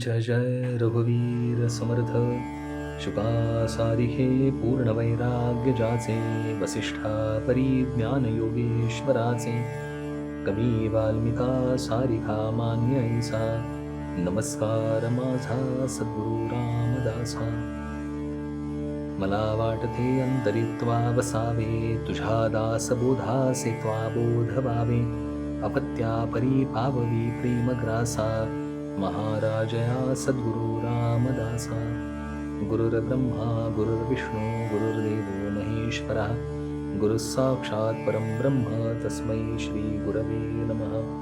जय जय रघुवीर समर्थ। शुका सारिहे पूर्ण जाचे वसिष्ठा परिज्ञान योगेश्वराचे कवी वाल्मिका सारिका मान्य ऐसा। नमस्कार माझा सद्गुरु रामदासा। मला वाटते अंतरित्वा वसावे तुझ्या दासबोधासे त्वा बोध व्हावे अपत्या परी पाववी प्रेमग्रासा। महाराजया सद्गुरु रामदासा गुरुर्ब्रह्मा गुरुर्विष्णू गुरुर्देवो महेश्वरः गुरुःसाक्षात् परं ब्रह्म तस्मै श्रीगुरवे नमः.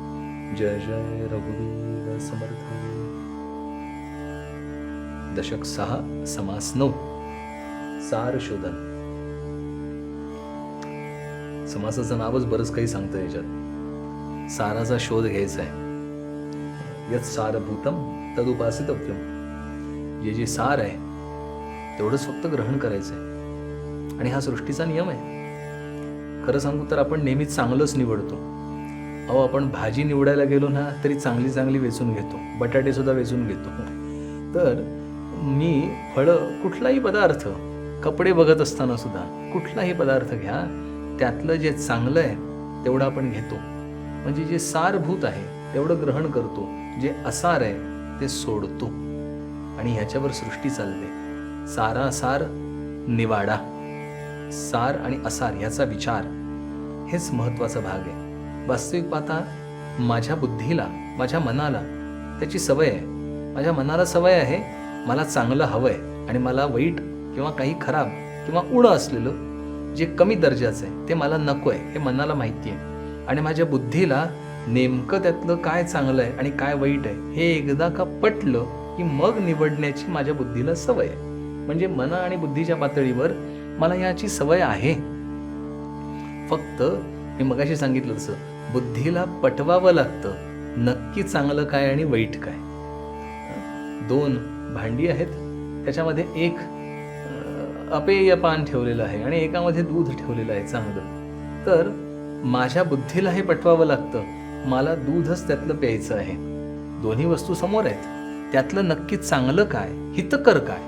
जय जय रघुवीर समर्थ. दशक सहा समास नऊ. सार शोधन समासाचं नावच बरंच काही सांगतं याच्यात. साराचा शोध घ्यायचा आहे यत सारभूतम तदुपासितव्यम। जे जे सार आहे तेवढंच फक्त ग्रहण करायचं आहे आणि हा सृष्टीचा नियम आहे। खरं सांगू तर आपण नेहमीच चांगलंच निवडतो। अहो आपण भाजी निवडायला गेलो ना तरी चांगली चांगली वेचून घेतो बटाटे सुद्धा वेचून घेतो. तर मी फळं कुठलाही पदार्थ कपडे बघत असताना सुद्धा कुठलाही पदार्थ घ्या त्यातलं जे चांगलं आहे तेवढं आपण घेतो. म्हणजे जे सारभूत आहे तेवढं ग्रहण करतो. जे असार आहे ते सोडतो. आणि ह्याच्यावर सृष्टी चालते. सारासार निवाडा. सार आणि असार ह्याचा विचार हेच महत्त्वाचा भाग आहे. वास्तविक पाहता माझ्या बुद्धीला माझ्या मनाला त्याची सवय आहे. माझ्या मनाला सवय आहे मला चांगलं हवं आहे आणि मला वाईट किंवा काही खराब किंवा उडं असलेलं जे कमी दर्जाचं आहे ते मला नको आहे हे मनाला माहिती आहे. आणि माझ्या बुद्धीला नेमकं त्यातलं काय चांगलं आहे आणि काय वाईट आहे हे एकदा का पटलं की मग निवडण्याची माझ्या बुद्धीला सवय आहे. म्हणजे मन आणि बुद्धीच्या पातळीवर मला याची सवय आहे. फक्त मी मगाशी सांगितलं तसं बुद्धीला पटवावं लागतं. नक्की चांगलं काय आणि वाईट काय. दोन भांडी आहेत. त्याच्यामध्ये एक अपेय पान ठेवलेलं आहे आणि एकामध्ये दूध ठेवलेलं आहे चांगलं. तर माझ्या बुद्धीला हे पटवावं लागतं. मला दूधच त्यातलं प्यायचं आहे. दोन्ही वस्तू समोर आहेत. त्यातलं नक्की चांगलं काय हितकर काय?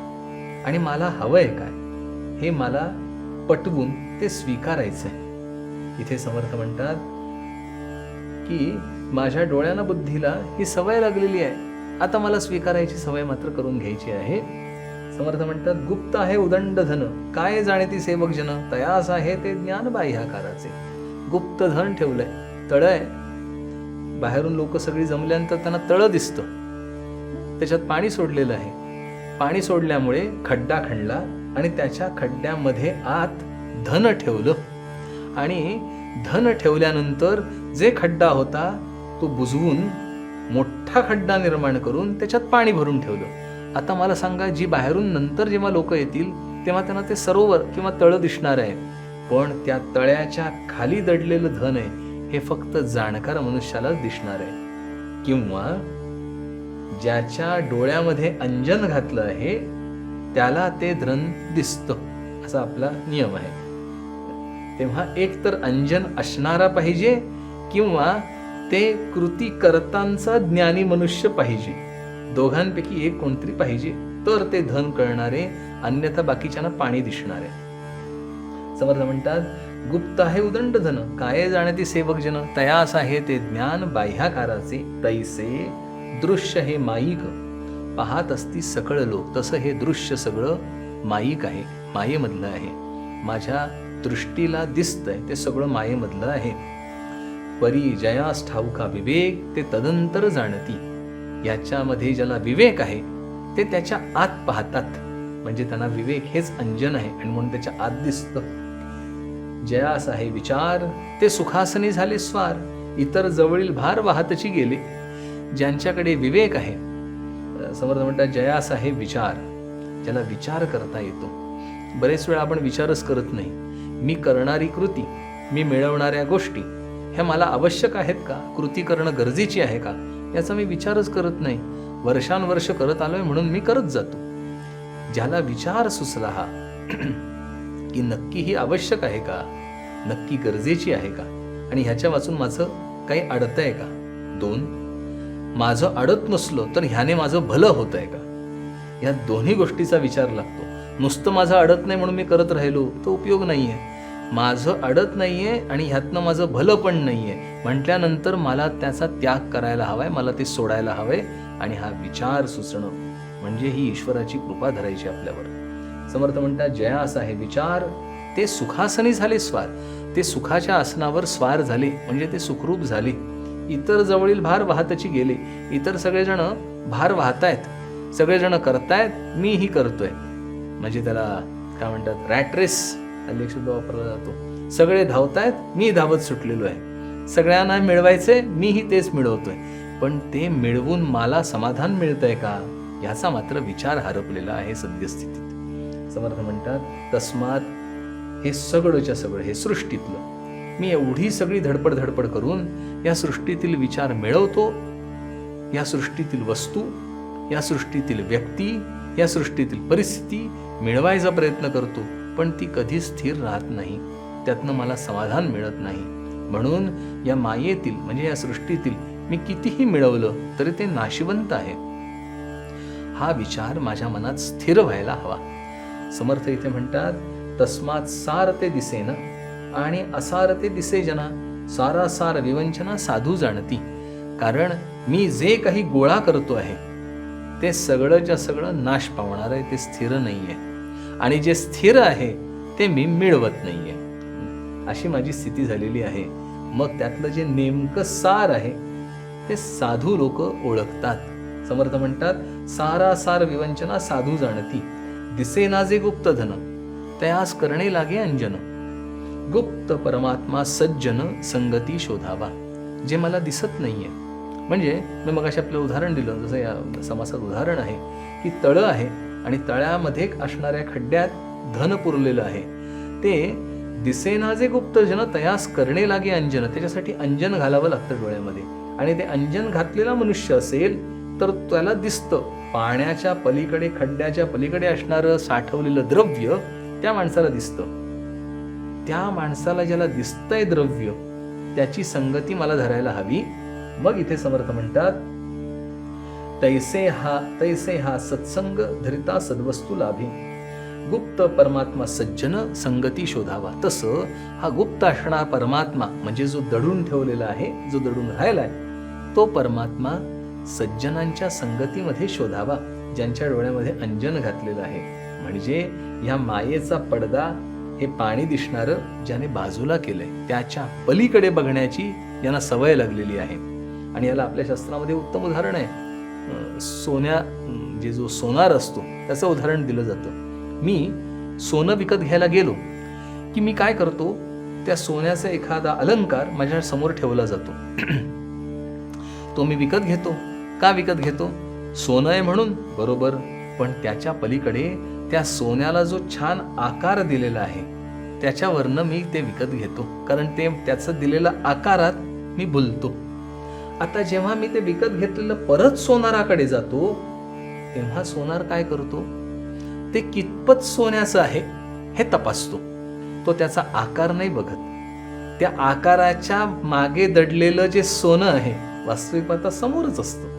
आणि मला हवंय काय? हे मला पटवून ते स्वीकारायचं आहे. इथे समर्थ म्हणतात की माझ्या डोळ्यांना बुद्धीला ही सवय लागलेली आहे. आता मला स्वीकारायची सवय मात्र करून घ्यायची आहे. समर्थ म्हणतात गुप्त आहे उदंड धन. काय जाणे ती सेवक जन तयास आहे ते ज्ञान बाह्याकाराचे गुप्त धन ठेवलंय. तळ आहे बाहेरून लोक सगळी जमल्यानंतर त्यांना तळं दिसतं. त्याच्यात पाणी सोडलेलं आहे. पाणी सोडल्यामुळे खड्डा खणला आणि त्याच्या खड्ड्यामध्ये आत धन ठेवलं. आणि धन ठेवल्यानंतर जे खड्डा होता तो बुजवून मोठा खड्डा निर्माण करून त्याच्यात पाणी भरून ठेवलं. आता मला सांगा जी बाहेरून नंतर जेव्हा लोक येतील तेव्हा त्यांना ते सरोवर किंवा तळं दिसणार आहे. पण त्या तळ्याच्या खाली दडलेलं धन आहे. हे फक्त जाणकार मनुष्यालाच दिसणार. आहे किंवा ज्याच्या डोळ्यामध्ये अंजन घातलं आहे त्याला ते धन दिसतं असा आपला नियम आहे. तेव्हा एक तर अंजन असणारा पाहिजे किंवा ते कृती करतांचा ज्ञानी मनुष्य पाहिजे. दोघांपैकी एक कोणतरी पाहिजे तर ते धन कळणारे अन्यथा बाकीच्यांना पाणी दिसणारे. समर्थ म्हणतात गुप्त आहे उदंड धन काय जाणे ती सेवक जन तयास आहे ते ज्ञान बाह्याकाराचे. तैसे दृश्य हे माईक. पाहत असती सकळ लोक. तसं हे दृश्य सगळं माईक आहे. मायेमधलं आहे. माझ्या दृष्टीला दिसतंय. ते सगळं मायेमधलं आहे. परी जयास ठाऊका विवेक. ते तदंतर जाणती. याच्यामध्ये ज्याला विवेक आहे ते त्याच्या आत पाहतात. म्हणजे त्यांना विवेक हेच अंजन आहे. आणि म्हणून त्याच्या आत दिसतं. जयास आहे विचार ते सुखासनी झाले स्वार. इतर जवळील भार वाहतची गेले. ज्यांच्याकडे विवेक आहे समर्थ म्हणतात जयास आहे विचार. ज्याला विचार करता येतो. बरेच वेळा आपण विचारच करत नाही. मी करणारी कृती मी मिळवणाऱ्या गोष्टी ह्या मला आवश्यक आहेत का? कृती करणं गरजेची आहे का? याचा मी विचारच करत नाही. वर्षानुवर्ष करत आलोय म्हणून मी करत जातो. ज्याला विचार सुचला हा की नक्की ही आवश्यक आहे का? नक्की गरजेची आहे का? आणि ह्याच्या वाचून माझं काही अडतंय का? दोन माझं अडत नसलं तर ह्याने माझं भलं होत आहे का? या दोन्ही गोष्टीचा विचार लागतो. नुसतं माझं अडत नाही म्हणून मी करत राहिलो तो उपयोग नाही आहे माझं अडत नाही आहे आणि ह्यातनं माझं भलं पण नाही आहे म्हटल्यानंतर मला त्याचा त्याग करायला हवाय मला ते सोडायला हवंय आणि हा विचार सुचणं. म्हणजे ही ईश्वराची कृपा धरायची आपल्यावर. समर्थ म्हणतात जया असा आहे विचार ते सुखासनी झाले स्वार. ते सुखाच्या आसनावर स्वार झाले म्हणजे ते सुखरूप झाले. इतर जवळील भार वाहतची गेले. इतर सगळेजण भार वाहतायत. सगळेजण करतायत मीही करतोय. म्हणजे त्याला काय म्हणतात रॅट्रेस हल्ली शब्द वापरला जातो. सगळे धावतायत मी धावत सुटलेलो आहे. सगळ्यांना मिळवायचे मीही तेच मिळवतोय. पण ते मिळवून मला समाधान मिळतंय का? याचा मात्र विचार हरपलेला आहे सद्यस्थितीत. समर्थ म्हणतात तस्मात हे सगळंच्या सगळं हे सृष्टीतलं. मी एवढी सगळी धडपड धडपड करून या सृष्टीतील विचार मिळवतो या सृष्टीतील वस्तू या सृष्टीतील व्यक्ती या सृष्टीतील परिस्थिती मिळवायचा प्रयत्न करतो पण ती कधी स्थिर राहत नाही. त्यातनं मला समाधान मिळत नाही. म्हणून या मायेतील म्हणजे या सृष्टीतील मी कितीही मिळवलं तरी ते नाशिवंत आहे. हा विचार माझ्या मनात स्थिर व्हायला हवा. समर्थ इथे म्हणतात तस्मात सार ते दिसेन आणि असार ते दिसे जना सारासार विवंचना साधू जाणती. कारण मी जे काही गोळा करतो आहे ते सगळंच्या सगळं नाश पावणार आहे ते स्थिर नाही आहे आणि जे स्थिर आहे ते मी मिळवत नाही आहे अशी माझी स्थिती झालेली आहे. मग त्यातलं जे नेमकं सार आहे ते साधू लोक ओळखतात. समर्थ म्हणतात सारासार विवंचना साधू जाणती. दिसेना जे गुप्त धन तयास करणे लागे अंजन. गुप्त परमात्मा सज्जन संगती शोधावा जे मला दिसत नाहीये. म्हणजे मी मग आपलं उदाहरण दिलं जसं या समासात उदाहरण आहे की तळं आहे आणि तळ्यामध्ये असणाऱ्या खड्ड्यात धन पुरलेलं आहे. ते दिसेना जे गुप्त जन तयास करणे लागे अंजन त्याच्यासाठी अंजन घालावं लागतं डोळ्यामध्ये. आणि ते अंजन घातलेला मनुष्य असेल तर त्याला दिसतं. पाण्याच्या पलीकडे खड्ड्याच्या पलीकडे असणारं साठवलेलं द्रव्य त्या माणसाला दिसतं. त्या माणसाला ज्याला दिसतंय द्रव्य त्याची संगती मला धरायला हवी. मग इथे समर्थ म्हणतात तैसे हा तैसे हा सत्संग धरिता सद्वस्तू लाभी. गुप्त परमात्मा सज्जन संगती शोधावा. तसं हा गुप्त असणारा परमात्मा म्हणजे जो दडून ठेवलेला आहे जो दडून राहिलाय तो परमात्मा सज्जनांच्या संगतीमध्ये शोधावा ज्यांच्या डोळ्यामध्ये अंजन घातलेलं आहे. म्हणजे या मायेचा पडदा हे पाणी दिसणारं ज्याने बाजूला केलंय त्याच्या पलीकडे बघण्याची यांना सवय लागलेली आहे. आणि याला आपल्या शास्त्रामध्ये उत्तम उदाहरण आहे. सोन्या जे जो सोनार असतो त्याचं उदाहरण दिलं जातं. मी सोनं विकत घ्यायला गेलो की मी काय करतो? त्या सोन्याचा एखादा अलंकार माझ्यासमोर ठेवला जातो. तो मी विकत घेतो. का विकत घेतो. सोनं आहे म्हणून बरोबर. पण त्याच्या पलीकडे त्या सोन्याला जो छान आकार दिलेला आहे त्याच्यावरनं मी ते विकत घेतो. कारण ते त्याचं दिलेलं आकारात मी भुलतो आता जेव्हा मी ते विकत घेतलेलं परत सोनाराकडे जातो तेव्हा सोनार काय करतो? ते कितपत सोन्याचं आहे हे तपासतो. तो त्याचा आकार नाही बघत. त्या आकाराच्या मागे दडलेलं जे सोनं आहे वास्तविक समोरच असतं.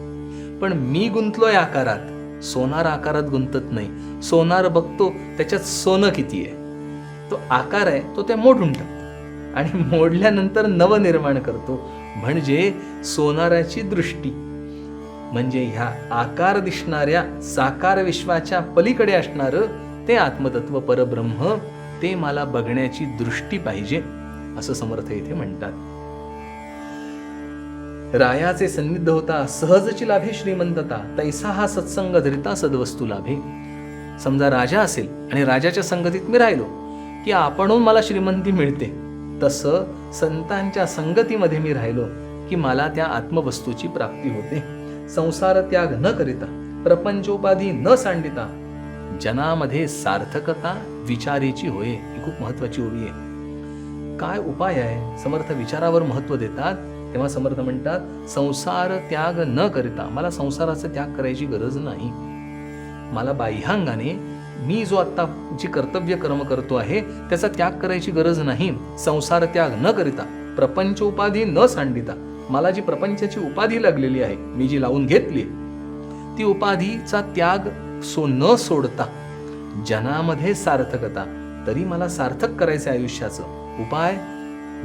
पण मी गुंतलोय आकारात. सोनार आकारात गुंतत नाही. सोनार बघतो त्याच्यात सोनं किती आहे. तो आकार आहे तो त्या मोडून टाकतो. आणि मोडल्यानंतर नवनिर्माण करतो. म्हणजे सोनाराची दृष्टी. म्हणजे ह्या आकार दिसणाऱ्या साकार विश्वाच्या पलीकडे असणारं ते आत्मतत्व परब्रह्म ते मला बघण्याची दृष्टी पाहिजे असं समर्थ इथे म्हणतात. रायाचे सन्निध होता सहजची लाभे श्रीमंतता तैसा हा सत्संग धरिता सद्वस्तू लाभे. समजा राजा असेल आणि राजाच्या संगतीत मी राहिलो की आपणहून मला श्रीमंती मिळते. तसं संतांच्या संगतीमध्ये मी राहिलो की मला त्या आत्मवस्तूची प्राप्ती होते. संसार त्याग न करिता प्रपंचोपाधी न सांडिता जनामध्ये सार्थकता विचारीची होय ही खूप महत्वाची ओळी आहे. काय उपाय आहे? समर्थ विचारावर महत्त्व देतात तेव्हा समर्थ म्हणतात संसार त्याग न करता मला संसाराचा त्याग करायची गरज नाही. मला बाह्यांगाने मी जो आता जी कर्तव्य कर्म करतो आहे त्याचा त्याग करायची गरज नाही. संसार त्याग न करिता प्रपंचोपाधी न सांडिता मला जी प्रपंचाची उपाधी लागलेली आहे मी जी लावून घेतली ती उपाधीचा त्याग सो न सोडता जनामध्ये सार्थकता तरी मला सार्थक करायचं आयुष्याचं. उपाय?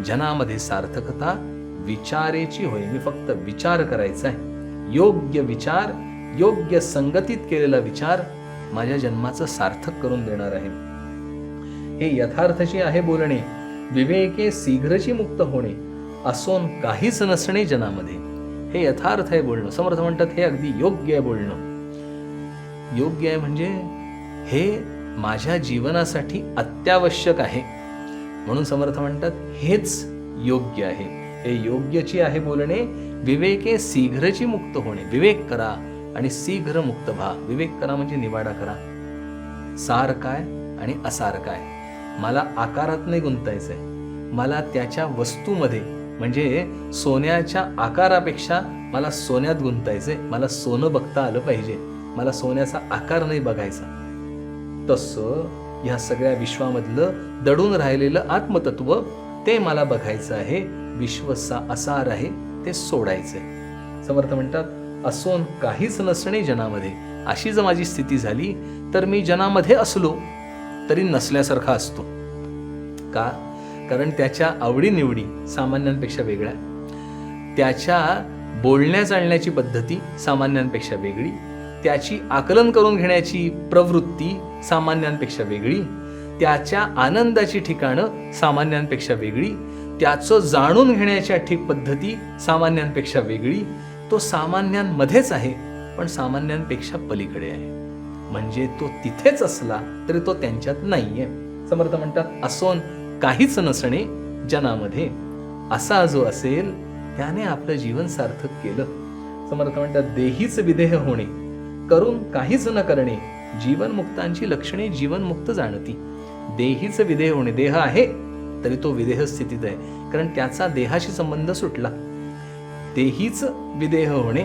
जनामध्ये सार्थकता विचारेची होय. मी फक्त विचार करायचा आहे. योग्य विचार योग्य संगतीत केलेला विचार माझ्या जन्माचं सार्थक करून देणार आहे. हे यथार्थची आहे बोलणे. विवेके शीघ्रची मुक्त होणे. असोन काहीच नसणे जनामध्ये. हे यथार्थ आहे बोलणं. समर्थ म्हणतात हे अगदी योग्य आहे बोलणं. योग्य आहे म्हणजे हे माझ्या जीवनासाठी अत्यावश्यक आहे. म्हणून समर्थ म्हणतात हेच योग्य आहे. हे योग्यची आहे बोलणे विवेके शीघ्रची मुक्त होणे. विवेक करा आणि शीघ्र मुक्त व्हा. विवेक करा म्हणजे निवाडा करा. सार काय आणि असार काय? मला आकारात नाही गुंतायचंय. मला त्याच्या वस्तूमध्ये म्हणजे सोन्याच्या आकारापेक्षा मला सोन्यात गुंतायचे मला सोनं बघता आलं पाहिजे. मला सोन्याचा आकार नाही बघायचा. तसं ह्या सगळ्या विश्वामधलं दडून राहिलेलं आत्मतत्व ते मला बघायचं आहे. विश्वसा असार आहे ते सोडायचंय. समर्थ म्हणतात असोन काहीच नसणे जनामध्ये. अशी जर माझी स्थिती झाली तर मी जनामध्ये असलो तरी नसल्यासारखा असतो. का? कारण त्याच्या आवडीनिवडी सामान्यांपेक्षा वेगळ्या. त्याच्या बोलण्या चालण्याची पद्धती सामान्यांपेक्षा वेगळी. त्याची आकलन करून घेण्याची प्रवृत्ती सामान्यांपेक्षा वेगळी. त्याच्या आनंदाची ठिकाणं सामान्यांपेक्षा वेगळी. त्याचं जाणून घेण्याच्या ठीक पद्धती सामान्यांपेक्षा वेगळी तो सामान्यांमध्येच आहे पण सामान्यांपेक्षा पलीकडे आहे. म्हणजे तो तिथेच असला तरी तो त्यांच्यात नाहीये. समर्थ म्हणतात असोन काहीच नसणे जनामध्ये. असा जो असेल त्याने आपलं जीवन सार्थक केलं. समर्थ म्हणतात देहीच विदेह होणे करून काहीच न करणे जीवनमुक्तांची लक्षणे जीवनमुक्त जाणती. देहीच विधेय होणे देह आहे तरी तो विदेह स्थितीत आहे. कारण त्याचा देहाशी संबंध सुटला. तेहीच विदेह होणे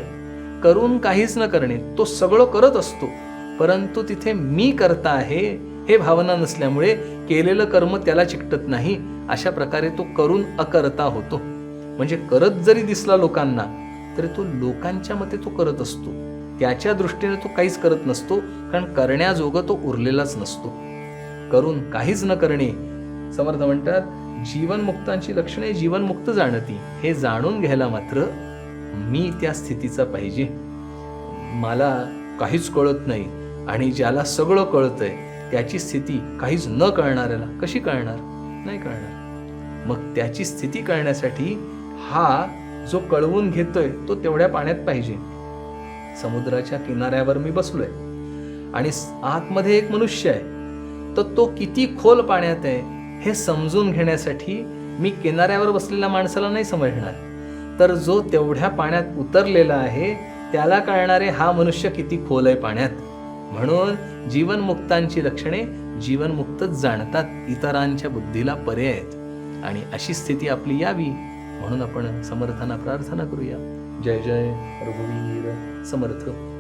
करून काहीच न करणे तो सगळं करत असतो. परंतु तिथे मी करता आहे हे भावना नसल्यामुळे केलेलं कर्म त्याला चिकटत नाही अशा प्रकारे तो करून अकरता होतो. म्हणजे करत जरी दिसला लोकांना तरी तो लोकांच्या मते तो करत असतो. त्याच्या दृष्टीने तो काहीच करत नसतो कारण करण्याजोगं तो उरलेलाच नसतो. करून काहीच न करणे समर्थ म्हणतात जीवनमुक्तांची लक्षणे जीवनमुक्त जाणती. हे जाणून घ्यायला मात्र मी त्या स्थितीचा पाहिजे. मला काहीच कळत नाही आणि ज्याला सगळं कळतंय त्याची स्थिती काहीच न कळणाऱ्याला कशी कळणार? नाही कळणार. मग त्याची स्थिती कळण्यासाठी हा जो कळवून घेतोय तो तेवढ्या पाण्यात पाहिजे. समुद्राच्या किनाऱ्यावर मी बसलोय आणि आतमध्ये एक मनुष्य आहे. तर तो किती खोल पाण्यात आहे? हे समजून घेण्यासाठी मी किनाऱ्यावर बसलेल्या माणसाला नाही समजणार. तर जो तेवढ्या पाण्यात उतरलेला आहे त्याला कळणारे हा मनुष्य किती खोल आहे पाण्यात. म्हणून जीवनमुक्तांची लक्षणे जीवनमुक्तच जाणतात इतरांच्या बुद्धीला पर्याय आहेत. आणि अशी स्थिती आपली यावी म्हणून आपण समर्थांना प्रार्थना करूया. जय जय रघुवीर समर्थ.